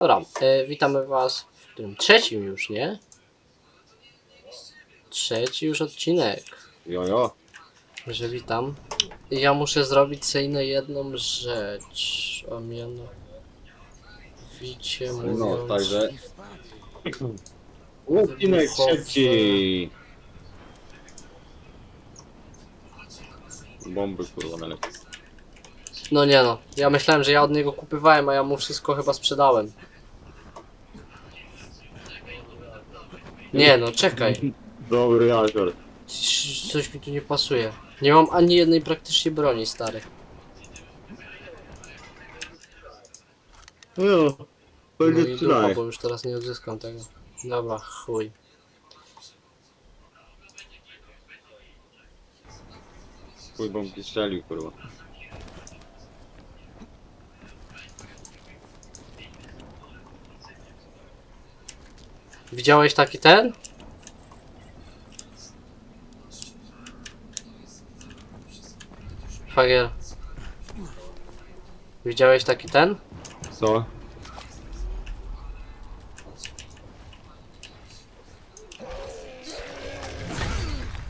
Dobra, e, witamy was w tym trzecim już, nie? Trzeci już odcinek, Jojo. że witam. Ja muszę zrobić sobie na jedną rzecz, a mianowicie mówiąc... No, także. Odcinek trzeci. Bomby kurwa najlepiej. No nie no, ja myślałem, że ja od niego kupywałem, a ja mu wszystko chyba sprzedałem. Nie no, czekaj. Dobry jasior. C- Coś mi tu nie pasuje. Nie mam ani jednej praktycznie broni, stary. No, No będzie i dupa, przynajmniej. bo już teraz nie odzyskam tego. Dobra, chuj. Chuj bombki strzelił kurwa. Widziałeś taki ten? Fagier. Widziałeś taki ten? Co?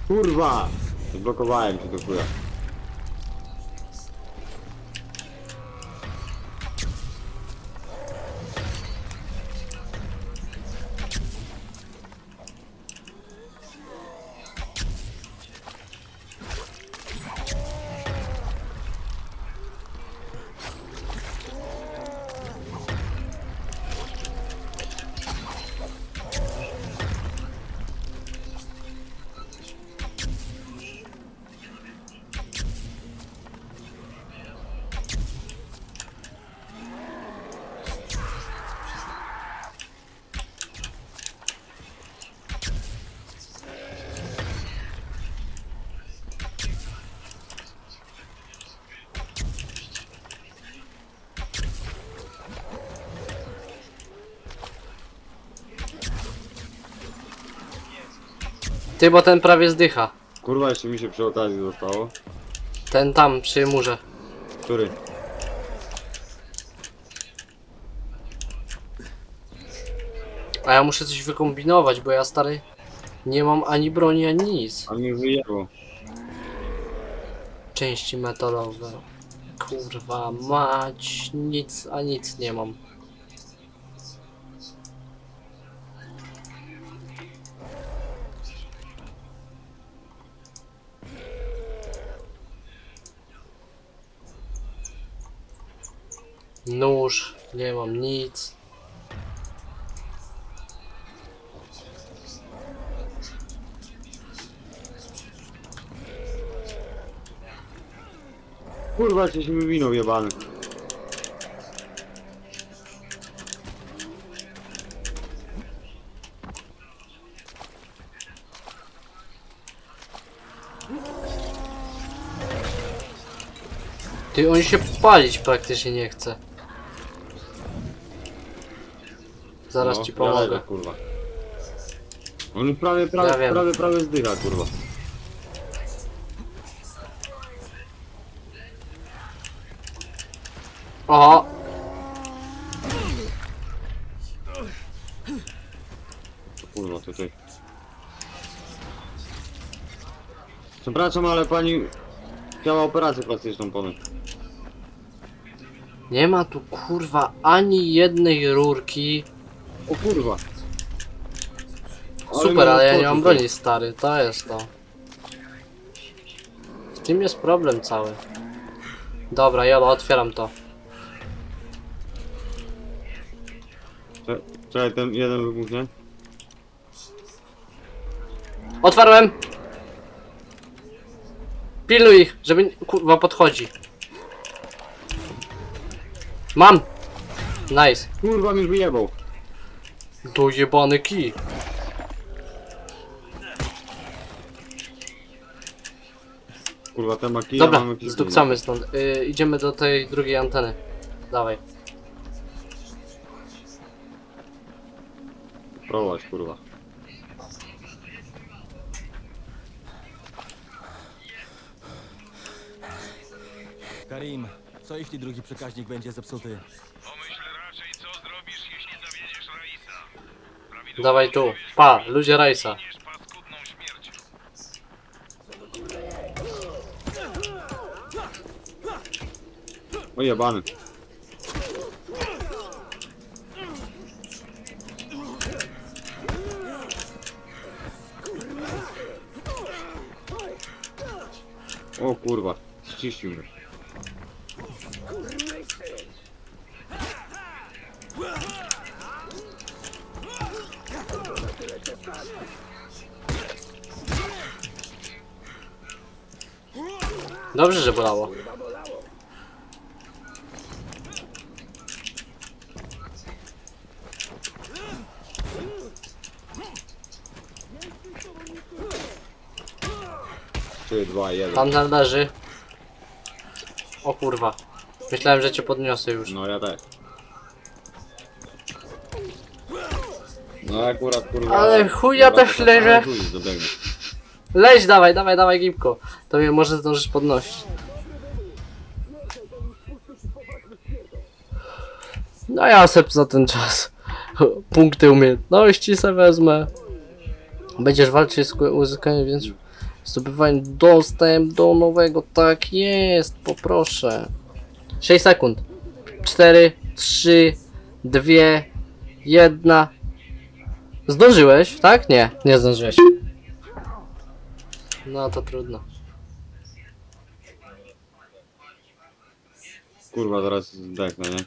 Kurwa! Zblokowałem się do chuja. Ty, bo ten prawie zdycha. Kurwa jeszcze mi się przy okazji zostało. Ten tam przy murze. Który? A ja muszę coś wykombinować, bo ja stary nie mam ani broni, ani nic. A mi wyjęło. Części metalowe. Kurwa mać, nic, a nic nie mam. Nóż, nie mam nic. Kurwa coś mi wino jebany. Ty, on się palić praktycznie nie chce. Zaraz No, ci pomogę. leżę, kurwa. On prawie, prawie, Ja wiem. prawie, prawie zdycha, kurwa. O! Kurwa, tutaj. Przepraszam, ale pani chciała operację plastyczną ponoć. Nie ma tu kurwa ani jednej rurki. O kurwa. Super, miałem ale ja nie mam broni stary, to jest to. W tym jest problem cały. Dobra, Jola, otwieram to. Cze- Czekaj, ten jeden wybuchnie. Otwarłem! Pilnuj ich, żeby kurwa podchodzi. Mam! Nice. Kurwa, mi już wyjebał. Dojebany kij. Kurwa, te maki Dobra, mamy zdupcamy stąd. Y, idziemy do tej drugiej anteny. Dawaj. Prowadź, kurwa. Karim, co jeśli drugi przekaźnik będzie zepsuty? Pomyśl raczej, co zrobisz, jeśli Dawaj tu. Pa, ludzie rajsa. O jebany. O kurwa, ściścił mnie. Dobrze, że bolało. Trzy, dwa, jeden. Tamten leży. O kurwa. Myślałem, że cię podniosę już. No ja też. No akurat kurwa. Ale chuj, ja Dobra, też to- leżę. ale. Leź, dawaj, dawaj, dawaj, Gipko. To mnie może zdążysz podnosić. No ja sep za ten czas. Punkty umiejętności se wezmę. Będziesz walczyć z uzyskaniem więc zdobywanie dostęp do nowego. Tak jest, poproszę. 6 sekund. 4, 3, 2, 1. Zdążyłeś, tak? Nie, nie zdążyłeś. No to trudno. Kurwa, zaraz zdechnę, nie?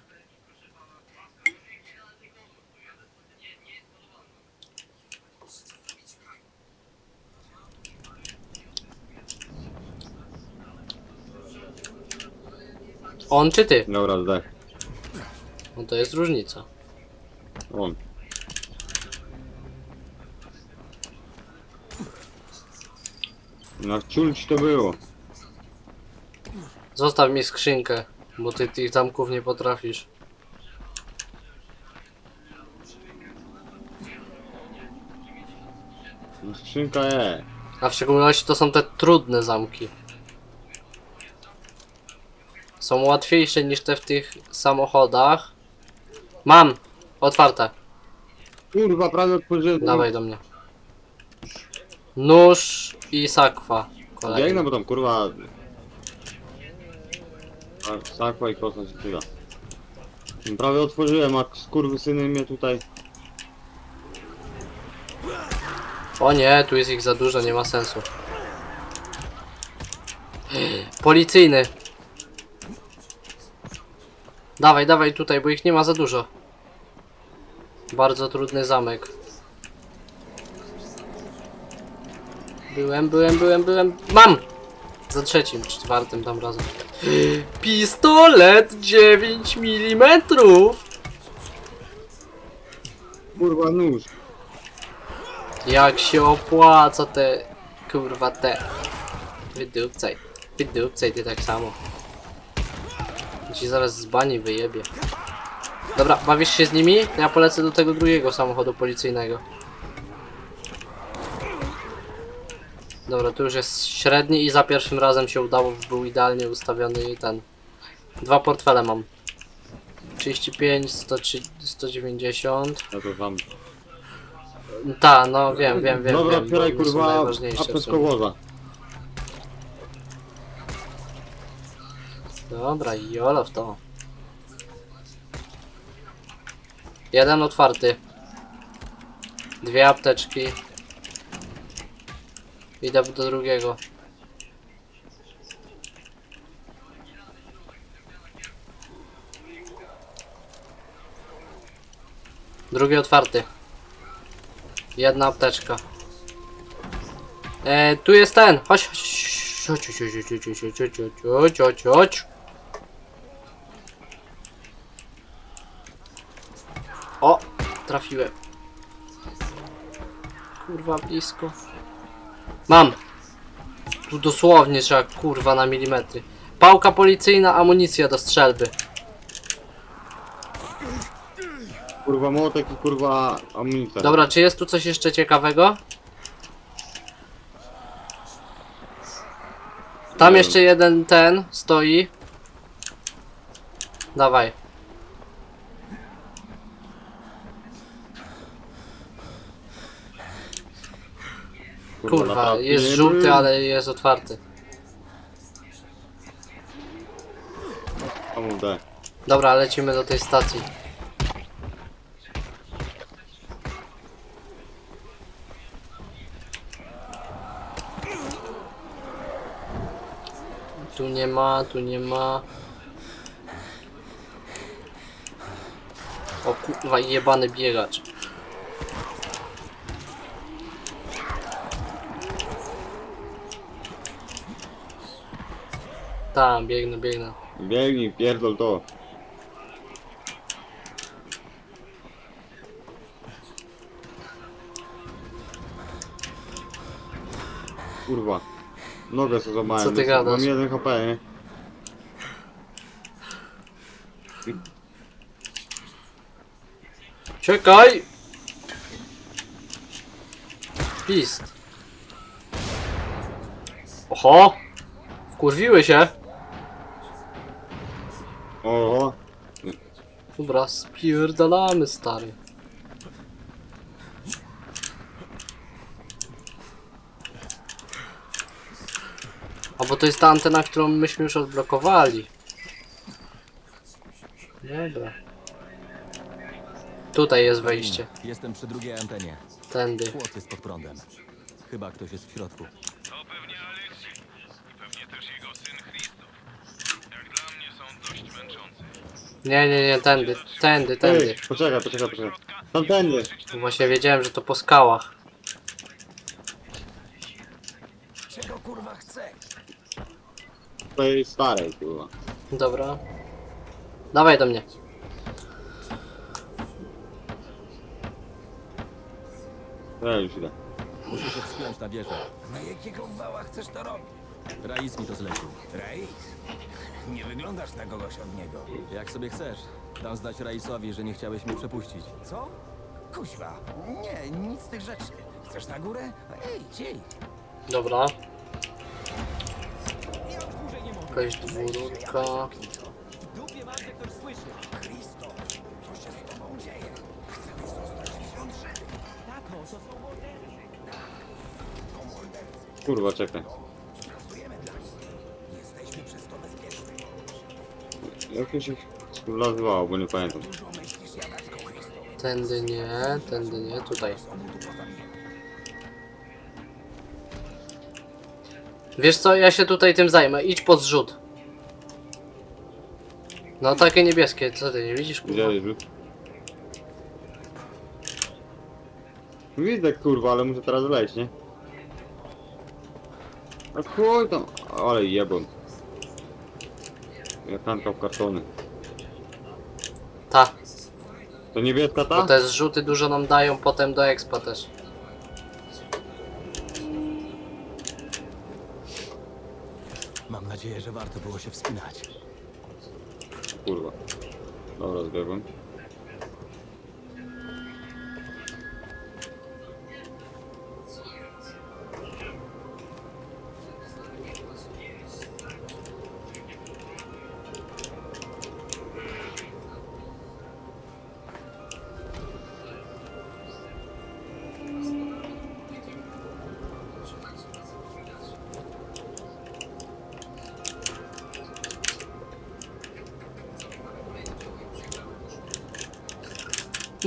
On czy ty? Dobra, zdech. No to jest różnica. On. Na ciulć to było. Zostaw mi skrzynkę, bo ty tych zamków nie potrafisz. No skrzynka je. A w szczególności to są te trudne zamki. Są łatwiejsze niż te w tych samochodach. Mam! Otwarte. Kurwa, prawie otworzyłem. Dawaj do mnie. Nóż i sakwa. Kolejny. Biegnę, bo tam kurwa... A, sakwa i kosa się czyga. Prawie otworzyłem, a skurwysyny mnie tutaj... O nie, tu jest ich za dużo, nie ma sensu. Policyjny. Dawaj, dawaj tutaj, bo ich nie ma za dużo. Bardzo trudny zamek. Byłem, byłem, byłem, byłem. Mam! Za trzecim, czy czwartym tam razem. Pistolet 9 mm. Kurwa, nóż. Jak się opłaca te kurwa te. Wydupcaj. Wydupcaj ty tak samo. Ci zaraz z bani wyjebie. Dobra, bawisz się z nimi? Ja polecę do tego drugiego samochodu policyjnego. Dobra, tu już jest średni i za pierwszym razem się udało, był idealnie ustawiony ten. Dwa portfele mam. 35, 130, 190. Ja to tam. Ta, no wiem, wiem, wiem. Dobra, wiem, otwieraj bo one są kurwa najważniejsze w sumie. Dobra, jolo w to. Jeden otwarty. Dwie apteczki. Idę do drugiego. Drugi otwarty. Jedna apteczka. E, tu jest ten. Chodź, chodź. Chodź, chodź, chodź, chodź, chodź, chodź, chodź, chodź. O, trafiłem. Kurwa, blisko. Mam. Tu dosłownie trzeba, kurwa, na milimetry. Pałka policyjna, amunicja do strzelby. Kurwa młotek i kurwa amunicja. Dobra, czy jest tu coś jeszcze ciekawego? Tam jeszcze jeden ten stoi. Dawaj. Kurwa, naprawdę jest żółty, ale jest otwarty. Komu D? Dobra, lecimy do tej stacji. Tu nie ma, tu nie ma. O kurwa, jebany biegacz. Tam, biegnę, biegnę. Biegnij, pierdol to. Kurwa. Nogę sobie złamałem. Co ty Mam gadasz? jeden HP, nie? Czekaj! Pist. Oho! Wkurwiły się. Dobra, spierdalamy stary. A bo to jest ta antena, którą myśmy już odblokowali. Dobra. Tutaj jest wejście. Jestem przy drugiej antenie. Tędy. Płot jest pod prądem. Chyba ktoś jest w środku. To pewnie Aleksiej. I pewnie też jego syn Christoph. Jak dla mnie są dość męczący. Nie, nie, nie, tędy, tędy, tędy. Ej, poczekaj, poczekaj, poczekaj. Tamtędy. Właśnie wiedziałem, że to po skałach. Czego kurwa chce? Tej starej, kurwa. Dobra. Dawaj do mnie. Ja już idę. Muszę się wspiąć na wieżę. Na jakiego wała chcesz to robić? Rais mi to zlecił. Rais? Nie wyglądasz na kogoś od niego. Jak sobie chcesz. Dam znać Raisowi, że nie chciałeś mnie przepuścić. Co? Kuźwa. Nie, nic z tych rzeczy. Chcesz na górę? Ej, idź. Dobra. Jakaś dwórka. Kristo, co się z tobą dzieje? Chcemy zostać wśród Żydów. Kurwa, czekaj. Jak to się nazywało, bo nie pamiętam. Tędy nie, tędy nie, tutaj. Wiesz co, ja się tutaj tym zajmę. Idź pod zrzut. No takie niebieskie, co ty nie widzisz kurwa? Jest rzut? Widzę kurwa, ale muszę teraz leć, nie? A chuj tam, ale jebą. Jak w kartony. Ta, To niebieska ta? bo te zrzuty dużo nam dają potem do expa też. Mam nadzieję, że warto było się wspinać. Kurwa. Dobra, zbiegłem.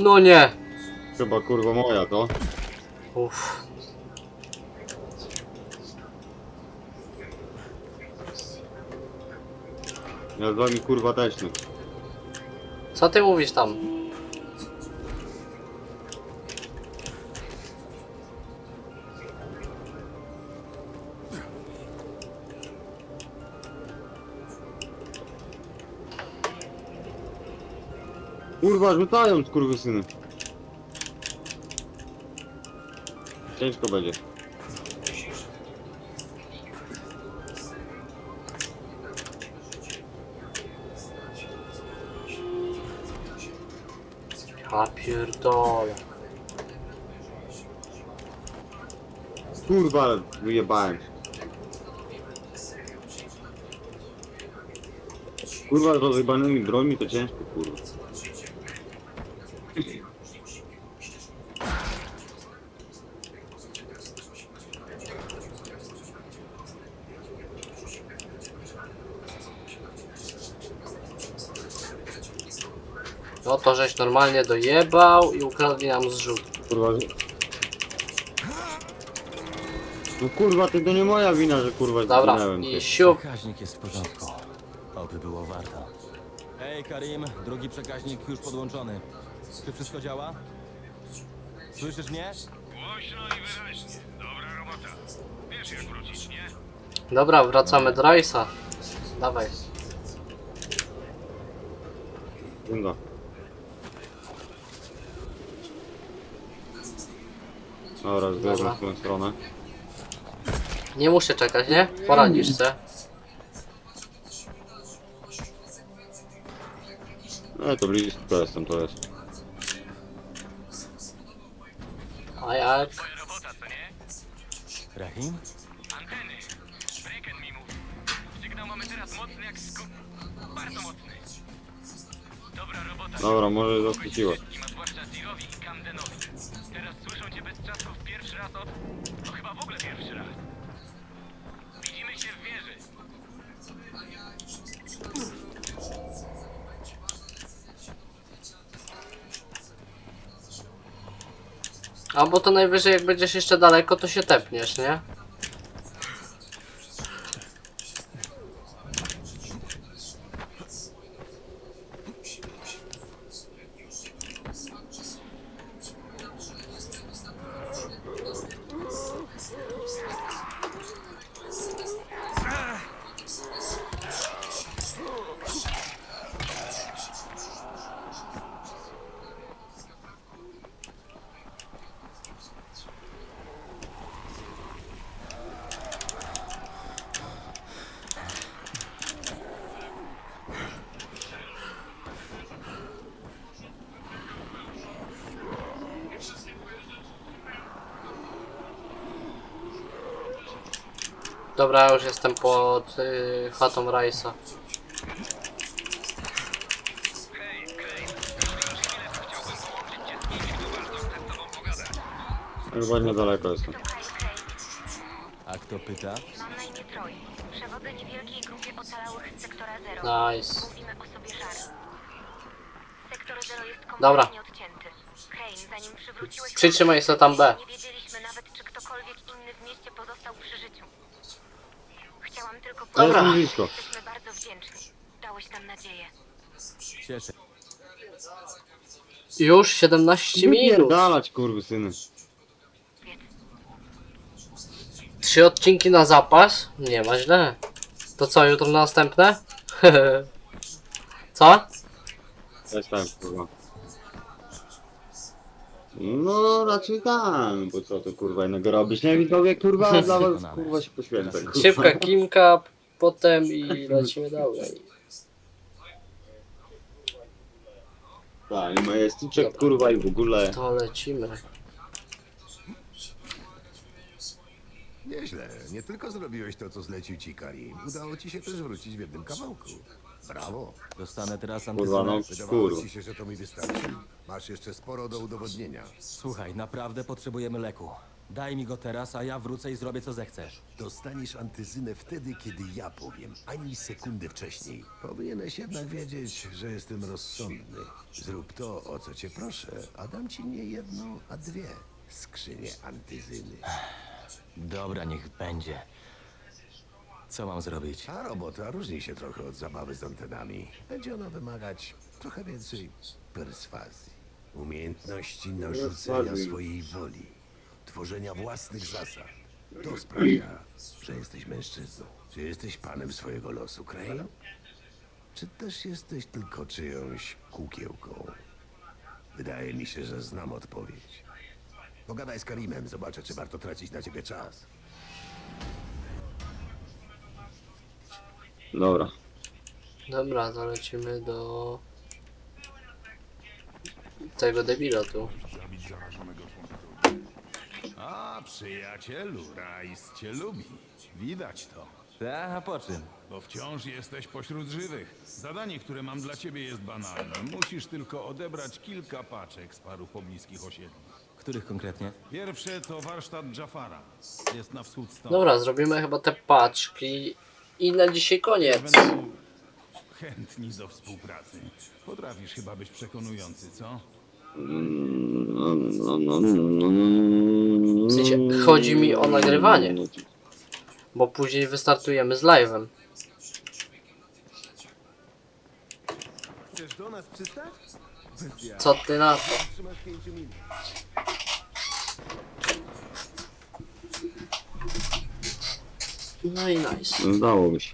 No nie! Chyba kurwa moja to. Uff. Ja z wami kurwa też nie. Co ty mówisz tam? Kurwa, rzucają skurwysyny. Ciężko będzie. Ja pierdolę. Kurwa, ale wyjebałem. Kurwa, z rozjebanymi brońmi to ciężko, kurwa. No to żeś normalnie dojebał i ukradli nam zrzut. Kurwa. No kurwa, to, to nie moja wina, że kurwa Dobra, zginąłem. i siup. Przekaźnik jest w porządku. Oby było warto. Hej, Karim, drugi przekaźnik już podłączony. Czy wszystko działa? Słyszysz mnie? Głośno i wyraźnie. Dobra robota. Wiesz jak wrócić, nie? Dobra, wracamy do Rajsa. Dawaj. Bingo. Dobra, zbierzmy w tę stronę. Nie muszę czekać, nie? Poradzisz se. No to blisko jestem, to jest. A jak? Twoja robota, co nie? Rahim? Anteny. Breken mi mówi. Sygnał mamy teraz mocny jak sku... Bardzo mocny. Dobra robota. Dobra, może a zwłaszcza Zirowi i Camdenowi. Teraz słyszą cię bez czasów pierwszy raz od... No chyba w ogóle pierwszy raz. Widzimy się w wieży. Albo to najwyżej jak będziesz jeszcze daleko, to się tepniesz, nie? Dobra, już jestem pod y, chatą Rajsa. Chyba niedaleko jestem. A kto pyta? Mam na imię Troy. Przewodzę niewielkiej grupie ocalałych z sektora Zero. Nice. Mówimy o sobie żar. Sektor Zero jest Dobra. kompletnie odcięty. Crane, zanim przywróciłeś... Przytrzymaj se tam B. Nie wiedzieliśmy nawet, czy ktokolwiek inny w mieście pozostał przy życiu. Tylko Dobra. powiedzieć, że Blisko. jesteśmy bardzo wdzięczni. Dałeś nam nadzieję. Cieszę. Już 17 minut. Dalać kurwy syny. Trzy odcinki na zapas? Nie ma źle. To co, jutro następne? co? Jestem kurwa. No raczej tak, bo co to kurwa innego robisz? Nie widzowie kurwa, dla was kurwa się poświęcę. kurwa. Szybka kimka, potem i lecimy dalej. Tak, i majestyczek kurwa i w ogóle. To lecimy. Nieźle. Nie tylko zrobiłeś to, co zlecił ci Karim. Udało ci się też wrócić w jednym kawałku. Brawo. Dostanę teraz Kurwa no. Wydawało ci się, że to mi wystarczy. Masz jeszcze sporo do udowodnienia. Słuchaj, naprawdę potrzebujemy leku. Daj mi go teraz, a ja wrócę i zrobię co zechcesz. Dostaniesz antyzynę wtedy, kiedy ja powiem, ani sekundy wcześniej. Powinieneś jednak wiedzieć, że jestem rozsądny. Zrób to, o co cię proszę, a dam ci nie jedną, a dwie skrzynie antyzyny. Dobra, niech będzie. Co mam zrobić? A robota różni się trochę od zabawy z antenami. Będzie ona wymagać trochę więcej perswazji. Umiejętności narzucenia Perswazji. swojej woli. Tworzenia własnych zasad. To sprawia, że jesteś mężczyzną. Czy jesteś panem swojego losu, Crane? Czy też jesteś tylko czyjąś kukiełką? Wydaje mi się, że znam odpowiedź. Pogadaj z Karimem, zobaczę, czy warto tracić na ciebie czas. Dobra. Dobra, to lecimy do tego debila tu. A, przyjacielu, Rajs cię lubi. Widać to, Ta, a po czym? bo wciąż jesteś pośród żywych. Zadanie, które mam dla ciebie jest banalne. Musisz tylko odebrać kilka paczek z paru pobliskich osiedli. Których konkretnie? Pierwsze to warsztat Jafara. Jest na wschód stąd. Dobra, zrobimy chyba te paczki i na dzisiaj koniec. Będą chętni do współpracy. Potrafisz chyba być przekonujący, co? No, no, no, no, no. W sensie, chodzi mi o nagrywanie. Bo później wystartujemy z live'em. Chcesz do nas przystać? Co ty na to? Trzymasz pięciu minut. No i nice. No, Dałoby się.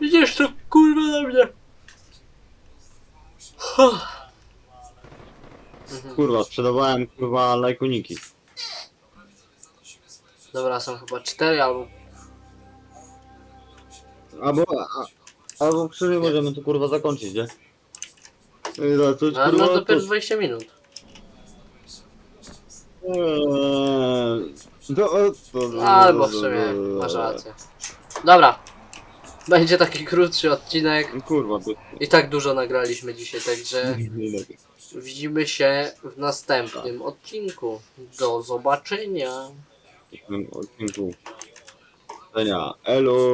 Widzisz to kurwa na mnie. Kurwa, sprzedawałem kurwa lajkoniki. Dobra, są chyba cztery albo... Albo, a, albo przy niej możemy to kurwa zakończyć, nie? Zacząć, Ale kurwa, masz dopiero to- 20 minut. Eee, to- o, to- Albo w sumie masz rację. Dobra. Będzie taki krótszy odcinek. Kurwa, to... I tak dużo nagraliśmy dzisiaj, także widzimy się w następnym odcinku. Do zobaczenia. Odcinku. Elo.